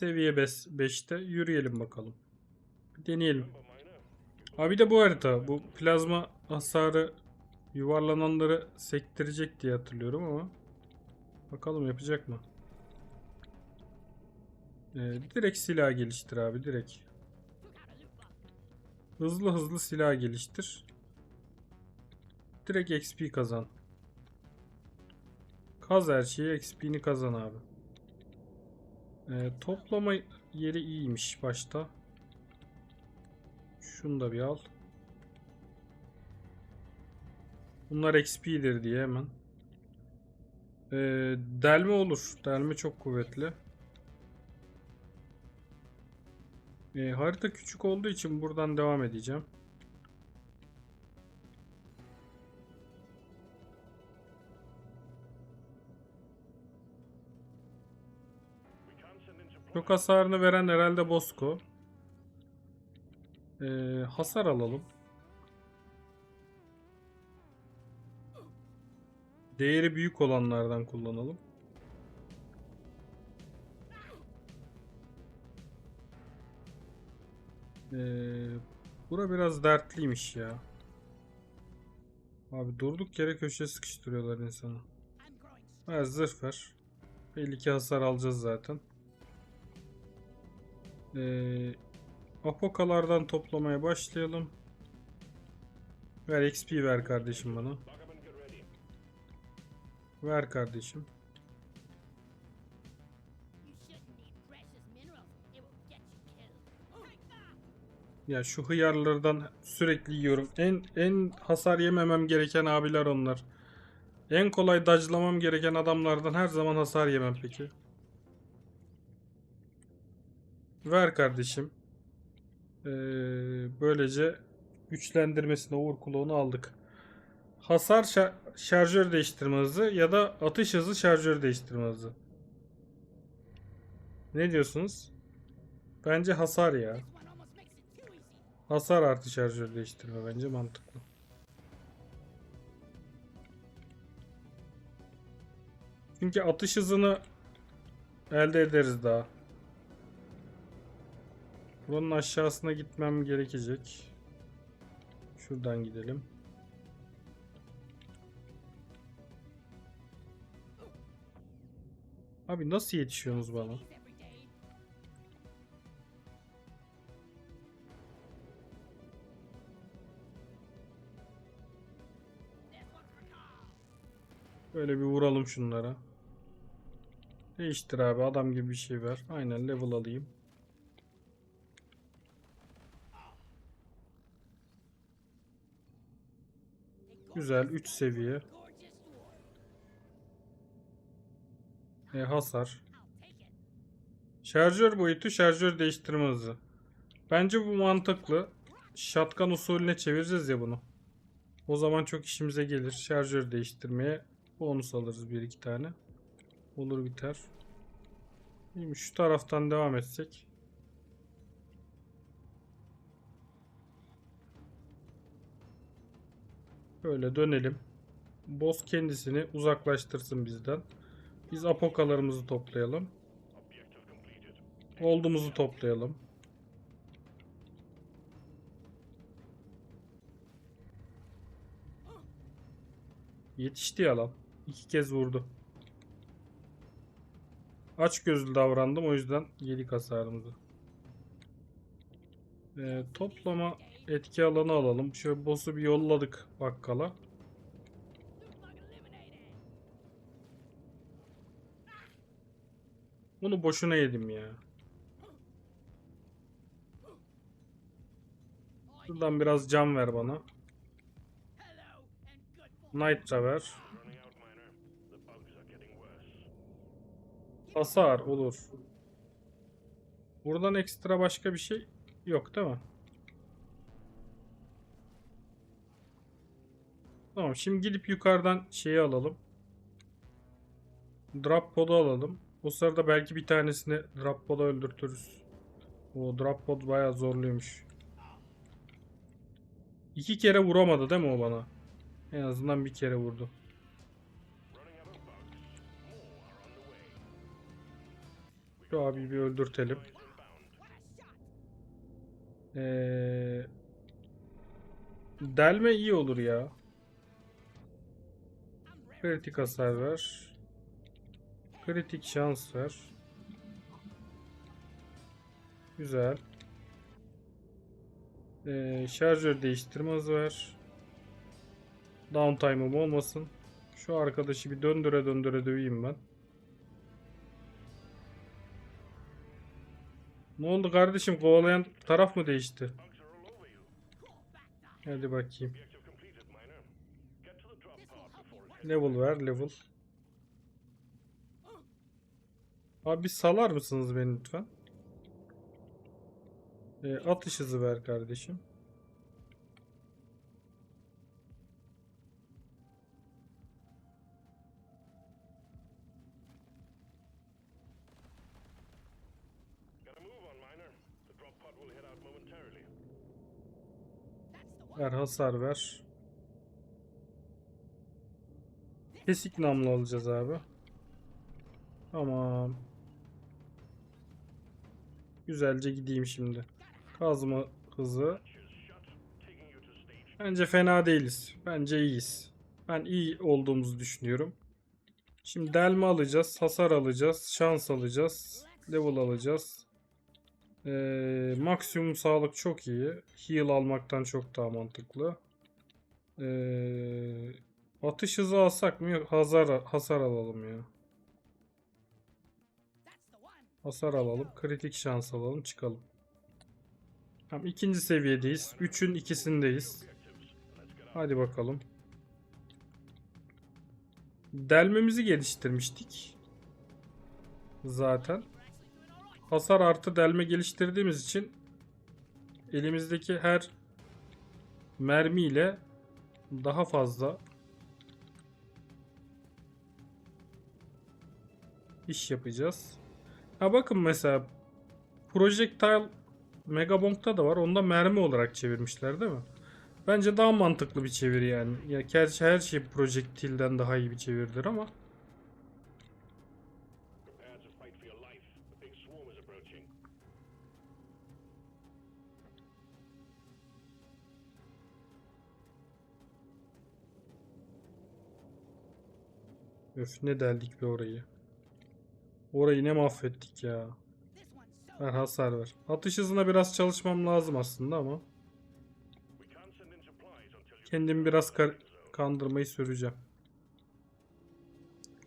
Seviye 5'te yürüyelim bakalım. Bir deneyelim. Abi de bu harita. Bu plazma hasarı yuvarlananları sektirecek diye hatırlıyorum ama. Bakalım yapacak mı? Ee, direkt silah geliştir abi direkt. Hızlı hızlı silah geliştir. Direkt XP kazan. Kaz her şeyi XP'ni kazan abi. Ee, toplama yeri iyiymiş başta. Şunu da bir al. Bunlar XP'dir diye hemen. Ee, delme olur. Delme çok kuvvetli. Ee, harita küçük olduğu için buradan devam edeceğim. Çok hasarını veren herhalde Bosco. Ee, hasar alalım. Değeri büyük olanlardan kullanalım. Ee, bura biraz dertliymiş ya. Abi durduk yere köşeye sıkıştırıyorlar insanı. Ha, zırh ver. Belli ki hasar alacağız zaten. Ee, apokalardan toplamaya başlayalım. Ver XP ver kardeşim bana. Ver kardeşim. Ya şu hıyarlardan sürekli yiyorum. En en hasar yememem gereken abiler onlar. En kolay dajlamam gereken adamlardan her zaman hasar yemem peki. Ver kardeşim. Ee, böylece güçlendirmesine Uğur Kulağı'nı aldık. Hasar şa- şarjör değiştirme hızı ya da atış hızı şarjör değiştirme hızı. Ne diyorsunuz? Bence hasar ya. Hasar artı şarjör değiştirme bence mantıklı. Çünkü atış hızını elde ederiz daha. Buranın aşağısına gitmem gerekecek. Şuradan gidelim. Abi nasıl yetişiyorsunuz bana? Böyle bir vuralım şunlara. Değiştir abi adam gibi bir şey ver. Aynen level alayım. Güzel 3 seviye. E, hasar. Şarjör boyutu şarjör değiştirme hızı. Bence bu mantıklı. Shotgun usulüne çevireceğiz ya bunu. O zaman çok işimize gelir. Şarjör değiştirmeye bonus alırız bir iki tane. Olur biter. Şu taraftan devam etsek. Böyle dönelim. Boss kendisini uzaklaştırsın bizden. Biz apokalarımızı toplayalım. Oldumuzu toplayalım. Yetişti yalan. İki kez vurdu. Aç gözlü davrandım o yüzden yedik hasarımızı. Ee, toplama etki alanı alalım. Şöyle boss'u bir yolladık bakkala. Bunu boşuna yedim ya. Şuradan biraz cam ver bana. Nitra ver. Hasar olur. Buradan ekstra başka bir şey yok değil mi? Tamam şimdi gidip yukarıdan şeyi alalım. Drop pod'u alalım. O sırada belki bir tanesini drop pod'a öldürtürüz. O drop pod bayağı zorluymuş. İki kere vuramadı değil mi o bana? En azından bir kere vurdu. Şu abi bir öldürtelim. Ee, delme iyi olur ya. Kritik hasar ver. Kritik şans ver. Güzel. Ee, şarjör değiştirme hızı ver. Downtime'ım olmasın. Şu arkadaşı bir döndüre döndüre döveyim ben. Ne oldu kardeşim? Kovalayan taraf mı değişti? Hadi bakayım. Level ver, level. Abi salar mısınız beni lütfen? Ee, atış hızı ver kardeşim. Ver hasar ver. Kesik namlu alacağız abi. Tamam. Güzelce gideyim şimdi. Kazma hızı. Bence fena değiliz. Bence iyiyiz. Ben iyi olduğumuzu düşünüyorum. Şimdi delme alacağız, hasar alacağız, şans alacağız, level alacağız. Ee, maksimum sağlık çok iyi. Heal almaktan çok daha mantıklı. Ee, atış hızı alsak mı? Yok, hasar, hasar alalım ya. Hasar alalım, kritik şans alalım, çıkalım. Tamam, ikinci seviyedeyiz. Üçün ikisindeyiz. Hadi bakalım. Delmemizi geliştirmiştik. Zaten. Hasar artı delme geliştirdiğimiz için elimizdeki her mermiyle daha fazla iş yapacağız. Ha bakın mesela Projectile Megabong'da da var. Onda mermi olarak çevirmişler değil mi? Bence daha mantıklı bir çeviri yani. Ya gerçi her şey Projectile'den daha iyi bir çeviridir ama öf ne deldik be orayı. Orayı ne mahvettik ya. Ver hasar ver. Atış hızına biraz çalışmam lazım aslında ama kendimi biraz kandırmayı süreceğim.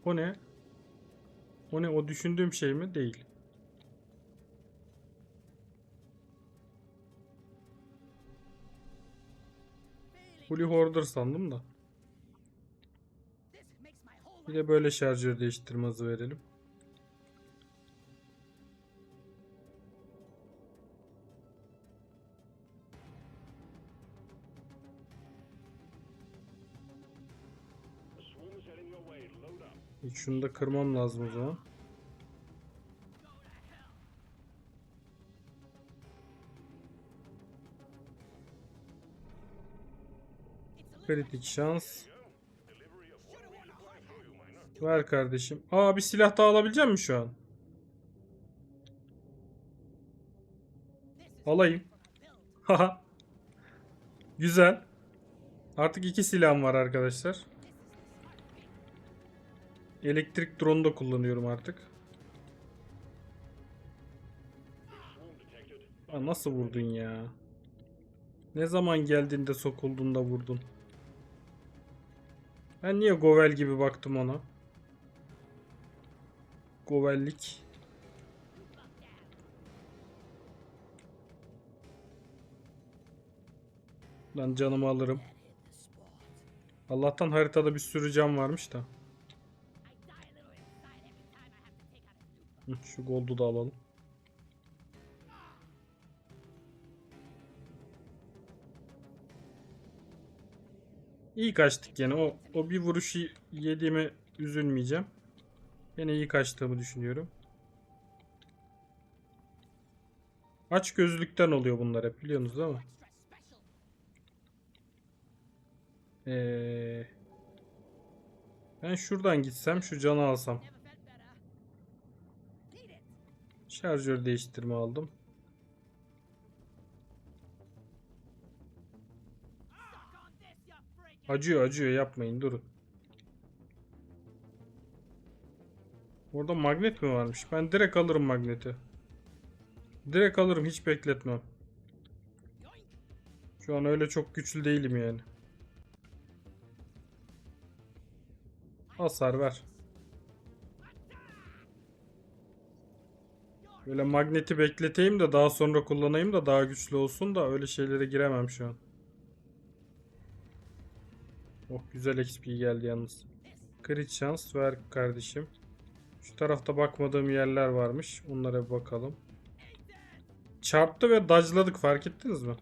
O ne? O ne? O düşündüğüm şey mi? Değil. Holy Hoarder sandım da. Bir de böyle şarjör değiştirme hızı verelim. İlk şunu da kırmam lazım o zaman. Kritik şans. Ver kardeşim. Aa bir silah daha alabilecek miyim şu an? Alayım. Haha. Güzel. Artık iki silahım var arkadaşlar. Elektrik drone da kullanıyorum artık. Aa, nasıl vurdun ya? Ne zaman geldiğinde sokulduğunda vurdun? Ben niye Govel gibi baktım ona? Govellik. Ben canımı alırım. Allah'tan haritada bir sürü can varmış da. Şu gold'u da alalım. İyi kaçtık yani. O, o bir vuruşu yediğime üzülmeyeceğim. Yine iyi kaçtığımı düşünüyorum. Aç gözlükten oluyor bunlar hep biliyorsunuz değil mi? Ee, ben şuradan gitsem şu canı alsam. Şarjör değiştirme aldım. Acıyor acıyor yapmayın durun. Orada magnet mi varmış? Ben direkt alırım magneti. Direkt alırım hiç bekletmem. Şu an öyle çok güçlü değilim yani. Hasar ver. Böyle magneti bekleteyim de daha sonra kullanayım da daha güçlü olsun da öyle şeylere giremem şu an. Oh güzel XP geldi yalnız. Crit şans ver kardeşim. Şu tarafta bakmadığım yerler varmış. Onlara bir bakalım. Çarptı ve dodge'ladık fark ettiniz mi?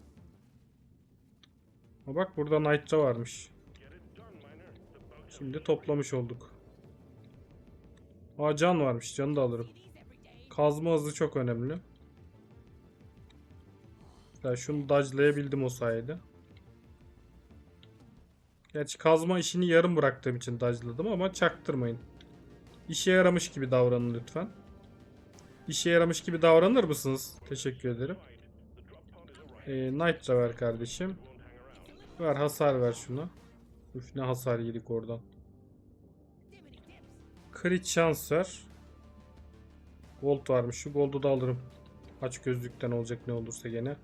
Ha bak burada Nitro varmış. Şimdi toplamış olduk. Aa can varmış. Canı da alırım. Kazma hızı çok önemli. Ya şunu dodge'layabildim o sayede. Gerçi kazma işini yarım bıraktığım için dodge'ladım ama çaktırmayın. İşe yaramış gibi davranın lütfen. İşe yaramış gibi davranır mısınız? Teşekkür ederim. Ee, Nitro ver kardeşim. Ver hasar ver şuna. Üf ne hasar yedik oradan. Crit şans ver. Gold varmış. Şu gold'u da alırım. Aç gözlükten olacak ne olursa gene.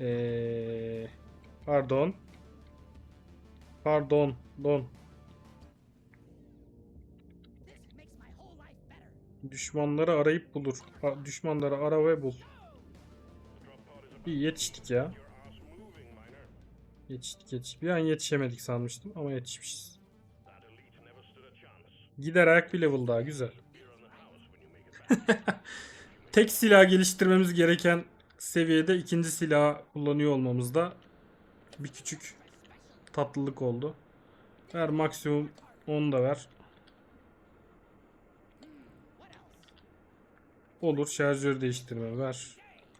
Ee, pardon. Pardon. Don. Düşmanları arayıp bulur. A- Düşmanları ara ve bul. İyi yetiştik ya. Yetiştik yetiştik. Bir an yetişemedik sanmıştım ama yetişmişiz. Gider ayak bir level daha güzel. Tek silah geliştirmemiz gereken seviyede ikinci silah kullanıyor olmamızda bir küçük tatlılık oldu. Ver maksimum 10 da ver. Olur şarjör değiştirme ver.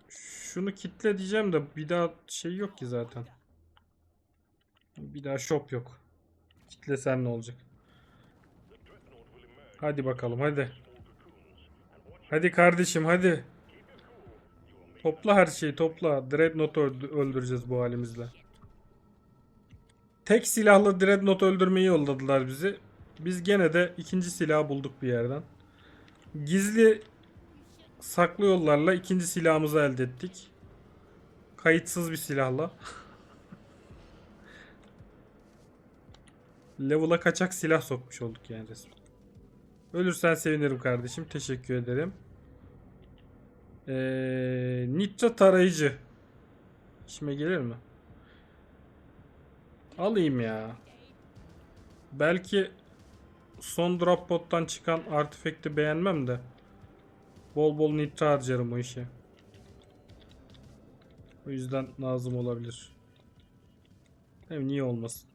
Şunu kitle diyeceğim de bir daha şey yok ki zaten. Bir daha shop yok. Kitlesen ne olacak? Hadi bakalım hadi. Hadi kardeşim hadi. Topla her şeyi topla. Dreadnought'u öldü- öldüreceğiz bu halimizle. Tek silahlı Dreadnought öldürmeyi yolladılar bizi. Biz gene de ikinci silahı bulduk bir yerden. Gizli saklı yollarla ikinci silahımızı elde ettik. Kayıtsız bir silahla. Level'a kaçak silah sokmuş olduk yani resmen. Ölürsen sevinirim kardeşim. Teşekkür ederim. Ee, Nitra tarayıcı. İşime gelir mi? Alayım ya. Belki son drop pot'tan çıkan artifact'i beğenmem de. Bol bol nitra harcarım o işe. O yüzden lazım olabilir. Hem niye olmasın?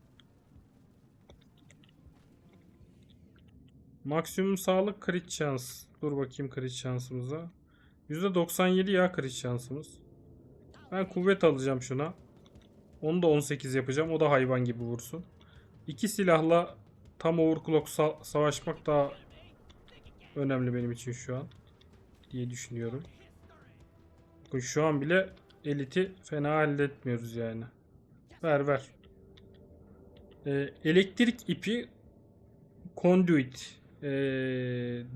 Maksimum sağlık crit şans. Dur bakayım crit şansımıza. %97 ya crit şansımız. Ben kuvvet alacağım şuna. Onu da 18 yapacağım. O da hayvan gibi vursun. İki silahla tam overclock sa- savaşmak daha önemli benim için şu an. Diye düşünüyorum. Bakın şu an bile eliti fena halletmiyoruz yani. Ver ver. Ee, elektrik ipi conduit. Ee,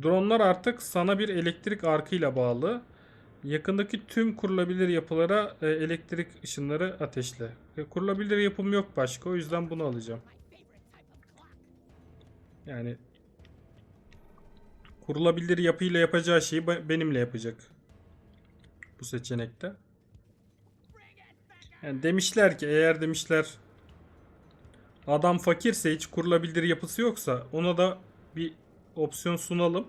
dronlar artık sana bir elektrik arkıyla bağlı. Yakındaki tüm kurulabilir yapılara e, elektrik ışınları ateşle. E, kurulabilir yapım yok başka o yüzden bunu alacağım. Yani kurulabilir yapıyla yapacağı şeyi be- benimle yapacak. Bu seçenekte. Yani demişler ki eğer demişler adam fakirse hiç kurulabilir yapısı yoksa ona da bir opsiyon sunalım.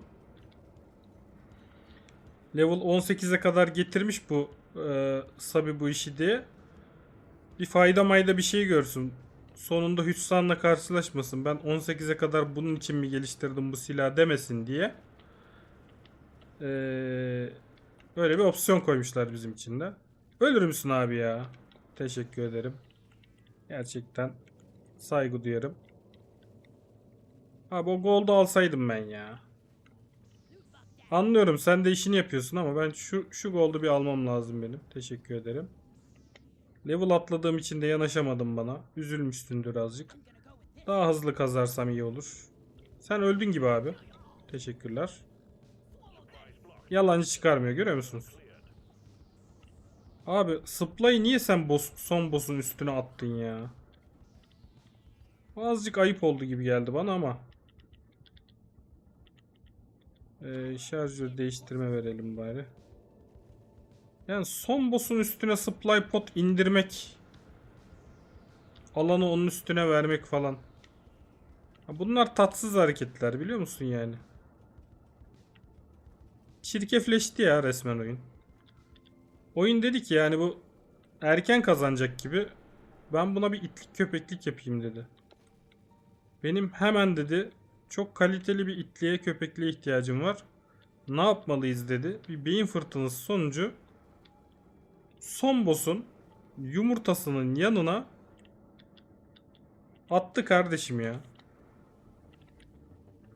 Level 18'e kadar getirmiş bu e, Sabi bu işi diye. Bir fayda mayda bir şey görsün. Sonunda hüsranla karşılaşmasın. Ben 18'e kadar bunun için mi geliştirdim bu silah demesin diye. E, böyle bir opsiyon koymuşlar bizim için de. Ölür müsün abi ya? Teşekkür ederim. Gerçekten saygı duyarım. Abi o gold'u alsaydım ben ya. Anlıyorum sen de işini yapıyorsun ama ben şu şu gold'u bir almam lazım benim. Teşekkür ederim. Level atladığım için de yanaşamadın bana. Üzülmüşsündür azıcık. Daha hızlı kazarsam iyi olur. Sen öldün gibi abi. Teşekkürler. Yalancı çıkarmıyor görüyor musunuz? Abi supply'ı niye sen boss, son boss'un üstüne attın ya? Azıcık ayıp oldu gibi geldi bana ama. Ee, şarjör değiştirme verelim bari. Yani son boss'un üstüne supply pot indirmek. Alanı onun üstüne vermek falan. Bunlar tatsız hareketler biliyor musun yani? Çirkefleşti ya resmen oyun. Oyun dedi ki yani bu erken kazanacak gibi. Ben buna bir itlik köpeklik yapayım dedi. Benim hemen dedi çok kaliteli bir itliğe köpekliğe ihtiyacım var. Ne yapmalıyız dedi. Bir beyin fırtınası sonucu son boss'un yumurtasının yanına attı kardeşim ya.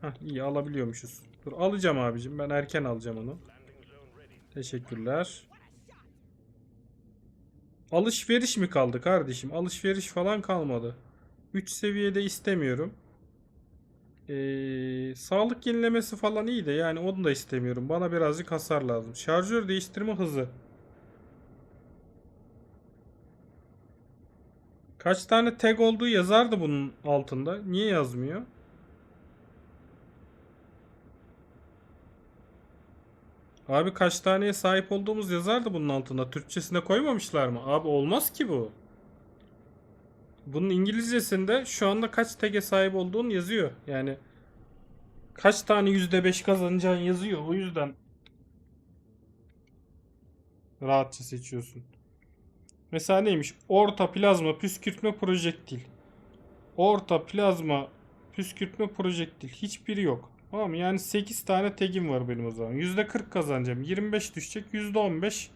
Hah iyi alabiliyormuşuz. Dur alacağım abicim. Ben erken alacağım onu. Teşekkürler. Alışveriş mi kaldı kardeşim? Alışveriş falan kalmadı. 3 seviyede istemiyorum. Ee, sağlık yenilemesi falan iyi de yani onu da istemiyorum. Bana birazcık hasar lazım. Şarjör değiştirme hızı. Kaç tane tag olduğu yazardı bunun altında. Niye yazmıyor? Abi kaç taneye sahip olduğumuz yazardı bunun altında. Türkçesine koymamışlar mı? Abi olmaz ki bu. Bunun İngilizcesinde şu anda kaç tag'e sahip olduğun yazıyor. Yani kaç tane %5 kazanacağın yazıyor. O yüzden rahatça seçiyorsun. Mesela neymiş? Orta plazma püskürtme projektil. Orta plazma püskürtme projektil. Hiçbiri yok. Tamam? Yani 8 tane tagim var benim o zaman. %40 kazanacağım. 25 düşecek. %15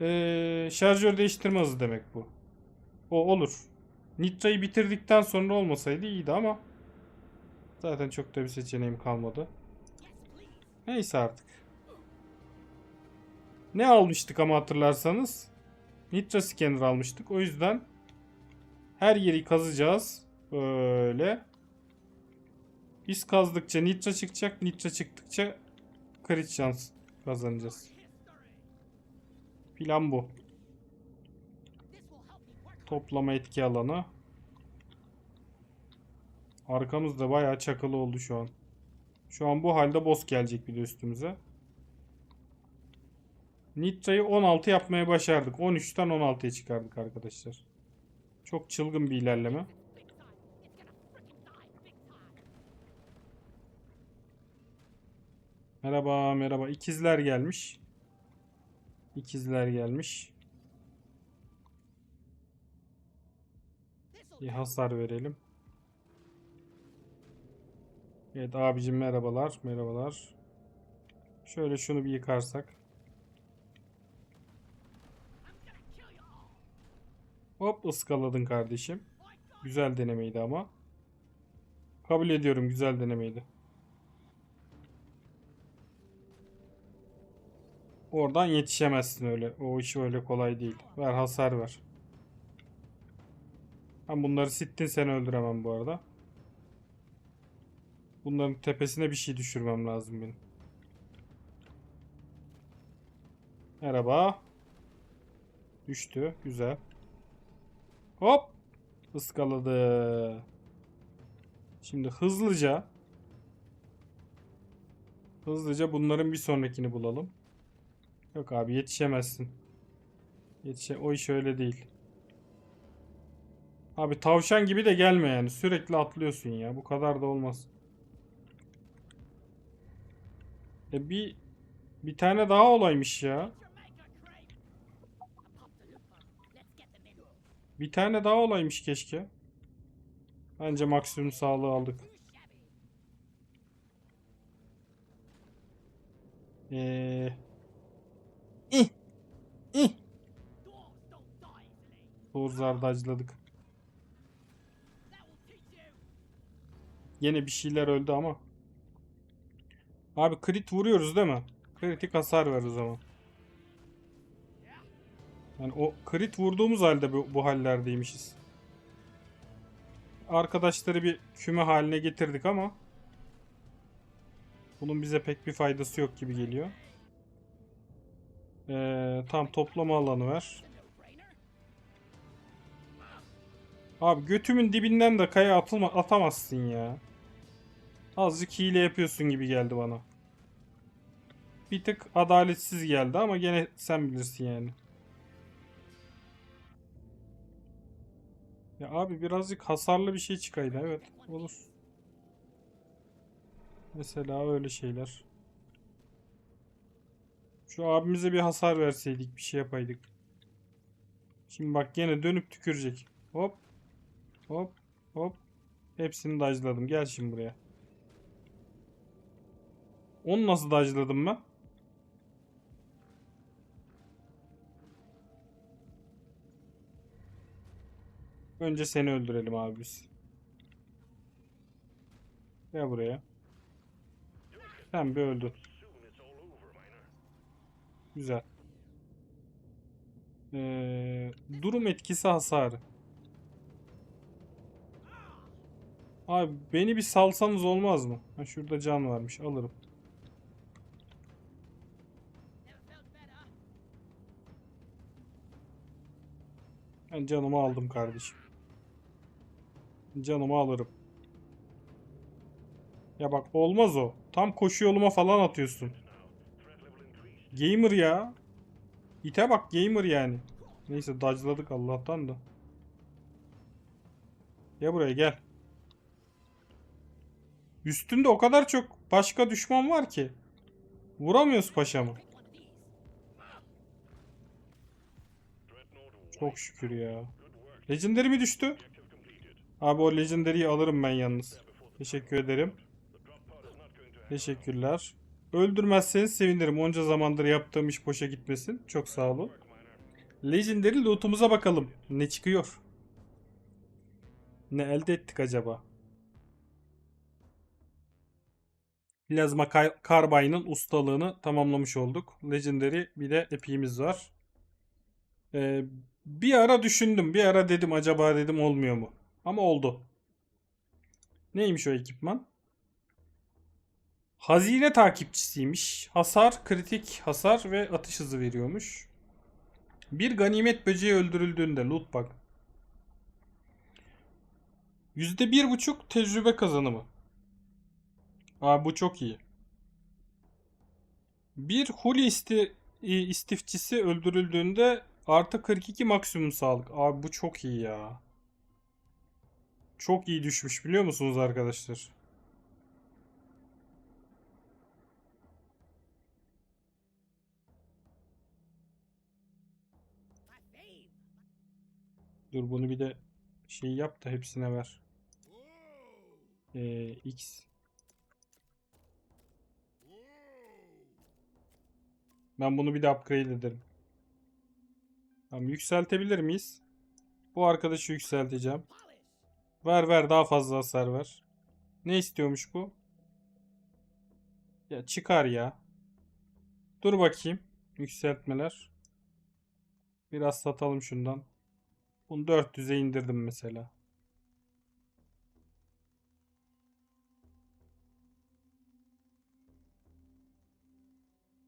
ee, şarjör değiştirme hızı demek bu. O olur. Nitra'yı bitirdikten sonra olmasaydı iyiydi ama zaten çok da bir seçeneğim kalmadı. Neyse artık. Ne almıştık ama hatırlarsanız? Nitra scanner almıştık. O yüzden her yeri kazacağız. Böyle. Biz kazdıkça nitra çıkacak. Nitra çıktıkça crit şans kazanacağız. Plan bu. Toplama etki alanı. Arkamızda bayağı çakılı oldu şu an. Şu an bu halde boss gelecek bir de üstümüze. Nitra'yı 16 yapmaya başardık. 13'ten 16'ya çıkardık arkadaşlar. Çok çılgın bir ilerleme. Merhaba merhaba. İkizler gelmiş. İkizler gelmiş. Bir hasar verelim. Evet abicim merhabalar. Merhabalar. Şöyle şunu bir yıkarsak. Hop ıskaladın kardeşim. Güzel denemeydi ama. Kabul ediyorum güzel denemeydi. Oradan yetişemezsin öyle. O işi öyle kolay değil. Ver hasar ver. Ben bunları sittin seni öldüremem bu arada. Bunların tepesine bir şey düşürmem lazım benim. Merhaba. Düştü. Güzel. Hop. Iskaladı. Şimdi hızlıca hızlıca bunların bir sonrakini bulalım. Yok abi yetişemezsin. Yetişe o iş öyle değil. Abi tavşan gibi de gelme yani. Sürekli atlıyorsun ya. Bu kadar da olmaz. E bir bir tane daha olaymış ya. Bir tane daha olaymış keşke. Bence maksimum sağlığı aldık. Eee İh. İh. Doğru dacladık. Yine bir şeyler öldü ama. Abi crit vuruyoruz değil mi? Kritik hasar ver o zaman. Yani o crit vurduğumuz halde bu, bu hallerdeymişiz. Arkadaşları bir küme haline getirdik ama bunun bize pek bir faydası yok gibi geliyor. Ee, tam toplama alanı ver. Abi götümün dibinden de kaya atılma, atamazsın ya. Azıcık hile yapıyorsun gibi geldi bana. Bir tık adaletsiz geldi ama gene sen bilirsin yani. Ya abi birazcık hasarlı bir şey çıkaydı. Evet olur. Mesela öyle şeyler. Şu abimize bir hasar verseydik bir şey yapaydık. Şimdi bak gene dönüp tükürecek. Hop. Hop. Hop. Hepsini dajladım. Gel şimdi buraya. Onu nasıl dajladım ben? Önce seni öldürelim abi biz. Gel buraya. Sen bir öldün. Güzel. Ee, durum etkisi hasarı. Abi beni bir salsanız olmaz mı? Ha, şurada can varmış alırım. Ben canımı aldım kardeşim. Canımı alırım. Ya bak olmaz o. Tam koşu yoluma falan atıyorsun. Gamer ya. İte bak gamer yani. Neyse dodge'ladık Allah'tan da. Gel buraya gel. Üstünde o kadar çok başka düşman var ki. Vuramıyoruz paşamı. Çok şükür ya. Legendary mi düştü? Abi o Legendary'yi alırım ben yalnız. Teşekkür ederim. Teşekkürler. Öldürmezseniz sevinirim. Onca zamandır yaptığım iş boşa gitmesin. Çok sağ olun. Legendary loot'umuza bakalım. Ne çıkıyor? Ne elde ettik acaba? Plazma Carbine'ın ustalığını tamamlamış olduk. Legendary bir de epiğimiz var. Ee, bir ara düşündüm. Bir ara dedim acaba dedim olmuyor mu? Ama oldu. Neymiş o ekipman? Hazine takipçisiymiş. Hasar, kritik hasar ve atış hızı veriyormuş. Bir ganimet böceği öldürüldüğünde loot bir buçuk tecrübe kazanımı. Aa bu çok iyi. Bir huli isti, istifçisi öldürüldüğünde artı 42 maksimum sağlık. Abi bu çok iyi ya. Çok iyi düşmüş biliyor musunuz arkadaşlar? Dur bunu bir de şey yap da hepsine ver. Ee, X. Ben bunu bir de upgrade ederim. Tamam yükseltebilir miyiz? Bu arkadaşı yükselteceğim. Ver ver daha fazla hasar ver. Ne istiyormuş bu? Ya çıkar ya. Dur bakayım. Yükseltmeler. Biraz satalım şundan. Bunu 400'e indirdim mesela.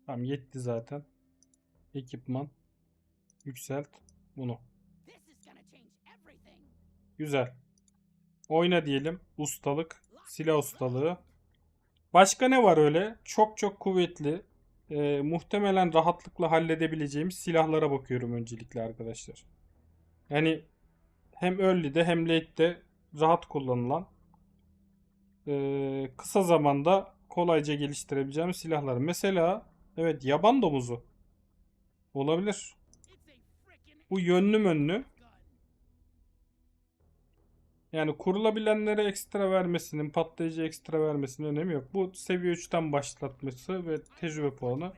Tamam yetti zaten. Ekipman. Yükselt. Bunu. Güzel. Oyna diyelim. Ustalık. Silah ustalığı. Başka ne var öyle? Çok çok kuvvetli. e, muhtemelen rahatlıkla halledebileceğimiz silahlara bakıyorum öncelikle arkadaşlar. Yani hem early'de hem late'de rahat kullanılan e, kısa zamanda kolayca geliştirebileceğimiz silahlar. Mesela evet yaban domuzu. Olabilir. Bu yönlü mönlü. Yani kurulabilenlere ekstra vermesinin, patlayıcı ekstra vermesinin önemi yok. Bu seviye 3'ten başlatması ve tecrübe puanı